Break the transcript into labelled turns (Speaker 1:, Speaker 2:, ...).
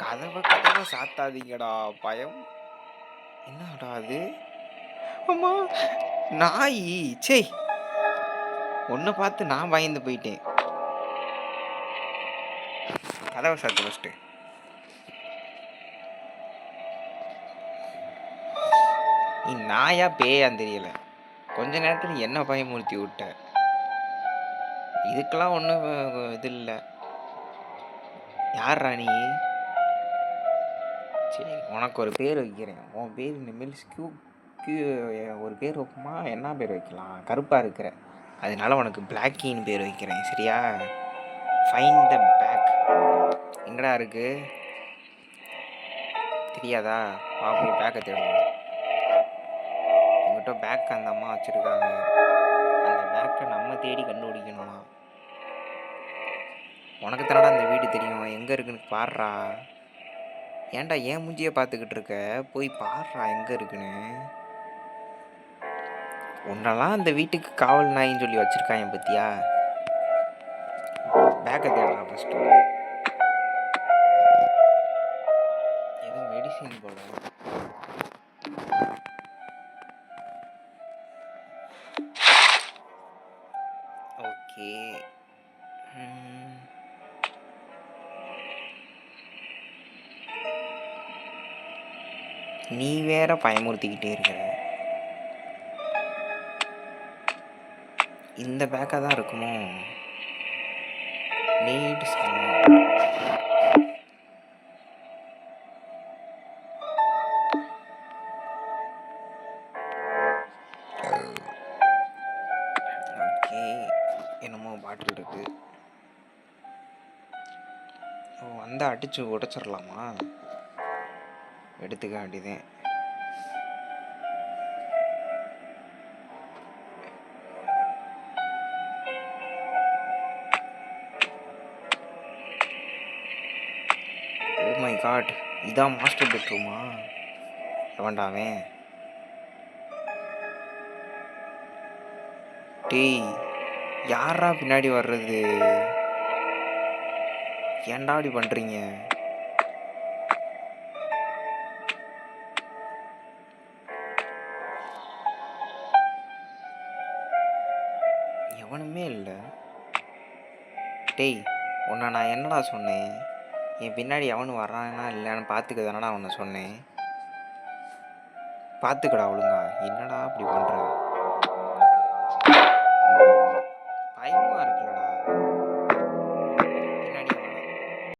Speaker 1: கதவை கதவை சாத்தாதீங்கடா பயம். என்னடா அது? அம்மா நாய் சே ஒன்றை பார்த்து நான் பயந்து போயிட்டேன். கதவை சாத்து ஃபஸ்ட்டு நீ நாயா பேயான்னு தெரியல. கொஞ்ச நேரத்தில் என்ன பயமுறுத்தி விட்ட? இதுக்கெல்லாம் ஒன்றும் இது இல்லை. யார் நீ? சரி உனக்கு ஒரு பேர் வைக்கிறேன். உன் பேர் இனிமேல் ஸ்கியூ கியூ ஒரு பேர் வைப்போமா? என்ன பேர் வைக்கலாம்? கருப்பாக இருக்கிற. அதனால உனக்கு பிளாக்கின்னு பேர் வைக்கிறேன். சரியா? ஃபைன் த பேக் எங்கடா இருக்கு? தெரியாதா? வா போய் பேக்கை தேடுவோம். உங்கள்கிட்ட பேக் அந்த அம்மா வச்சுருக்காங்க. அந்த பேக்கை நம்ம தேடி கண்டுபிடிக்கணுமா? உனக்கு தானடா அந்த வீடு தெரியும். எங்கே இருக்குன்னு பாடுறா ஏன்டா ஏன் மூஞ்சியை பார்த்துக்கிட்டு இருக்க? போய் பாடுறா எங்கே இருக்குன்னு. உன்னெல்லாம் அந்த வீட்டுக்கு காவல் நாயின்னு சொல்லி வச்சுருக்காங்க பத்தியா? பேக்கை தேடலாம் ஃபஸ்ட்டு ஏதோ மெடிசின் போல. ஓகே நீ வேற பயமுறுத்திக்கிட்டே இருக்கிற. இந்த பேக்காக தான் இருக்குமோ? Neat okay. என்னமோ பாட்டில் இருக்கு. ஓ வந்தால் அடிச்சு உடைச்சிடலாமா எடுத்துக்க வேண்டியதேன் ஓ oh மை காட் இதான் மாஸ்டர் பெட்ரூமா வேண்டாமே டேய் யாரா பின்னாடி வர்றது? ஏன்டா இப்படி பண்ணுறீங்க எவனுமே இல்லை. டேய் உன்னை நான் என்னடா சொன்னேன்? என் பின்னாடி எவனு வர்றானா இல்லைன்னு பார்த்துக்க தானடா அவனை சொன்னேன். பார்த்துக்கடா ஒழுங்கா. என்னடா அப்படி பண்ணுற